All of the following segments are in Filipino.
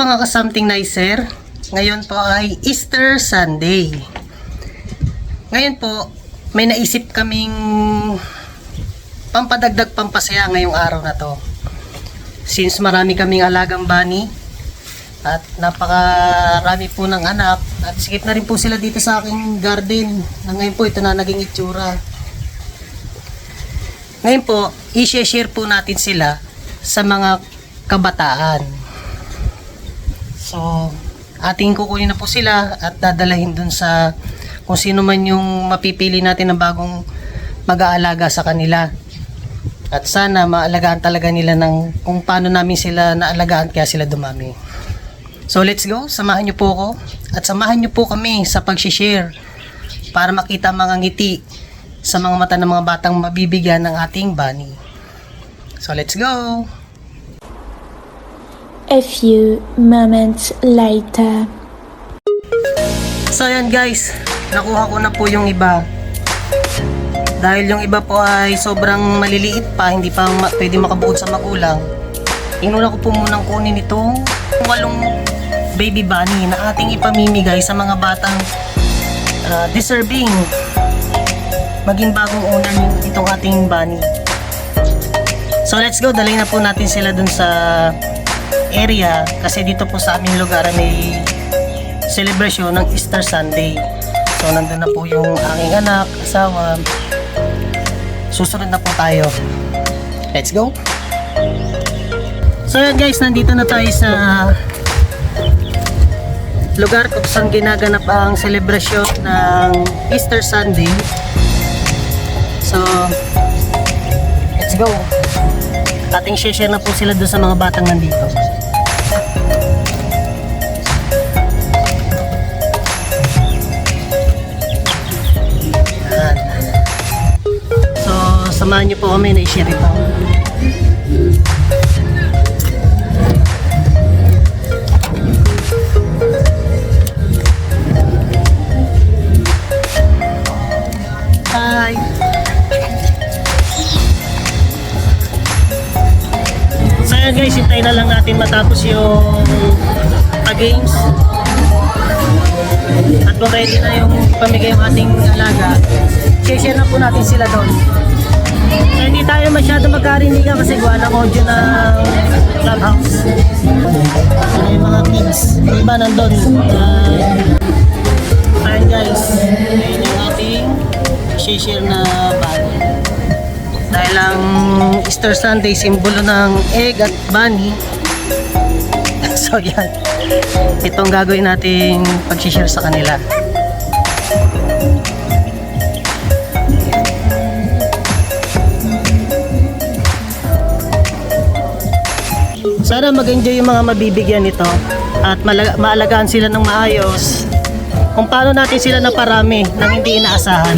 mga ka-something nicer. Ngayon po ay Easter Sunday. Ngayon po, may naisip kaming pampadagdag pampasaya ngayong araw na to. Since marami kaming alagang bani at napakarami po ng anak at sikip na rin po sila dito sa aking garden na ngayon po ito na naging itsura. Ngayon po, i-share po natin sila sa mga kabataan. So, ating kukunin na po sila at dadalahin dun sa kung sino man yung mapipili natin na bagong mag-aalaga sa kanila. At sana maalagaan talaga nila ng kung paano namin sila naalagaan kaya sila dumami. So let's go, samahan niyo po ako at samahan niyo po kami sa pag-share para makita mga ngiti sa mga mata ng mga batang mabibigyan ng ating bani. So let's go! A few moments later. So ayan guys, nakuha ko na po yung iba. Dahil yung iba po ay sobrang maliliit pa, hindi pa ma- pwede makabuod sa magulang. Inuna ko po munang kunin itong walong baby bunny na ating ipamimigay sa mga batang ah, deserving maging bagong owner itong ating bunny. So let's go, dalhin na po natin sila dun sa area kasi dito po sa aming lugar ay may celebration ng Easter Sunday. So nandun na po yung aking anak, asawa. Susunod na po tayo. Let's go! So yun guys, nandito na tayo sa lugar kung saan ginaganap ang celebration ng Easter Sunday. So, let's go! Ating share na po sila doon sa mga batang nandito. Samahan niyo po kami na i-share ito. Hi! So yan guys, hintayin na lang natin matapos yung pa-games. At kung ready na yung pamigay yung ating alaga, share na po natin sila doon. So, hindi tayo masyado magkarinigan kasi gawa ng audio ng clubhouse. So, yung mga kids, iba nandun. Uh, ayan guys, ayan yung ating share na bag. Dahil ang Easter Sunday, simbolo ng egg at bunny. so yan. Itong gagawin nating pag-share sa kanila. Sana mag-enjoy yung mga mabibigyan nito at maalagaan sila ng maayos kung paano natin sila naparami nang hindi inaasahan.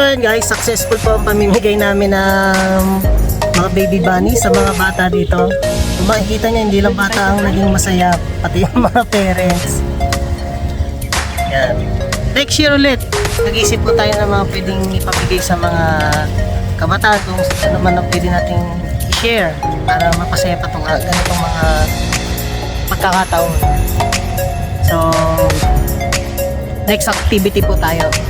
Yun guys, successful po ang pamimigay namin ng mga baby bunny sa mga bata dito. Kung makikita niyo, hindi lang bata ang naging masaya, pati yung mga parents. Yan. Next year ulit, nag-isip po tayo ng mga pwedeng ipapigay sa mga kabataan kung ano man ang pwede nating i-share para mapasaya pa itong ganitong mga pagkakataon. So, next activity po tayo.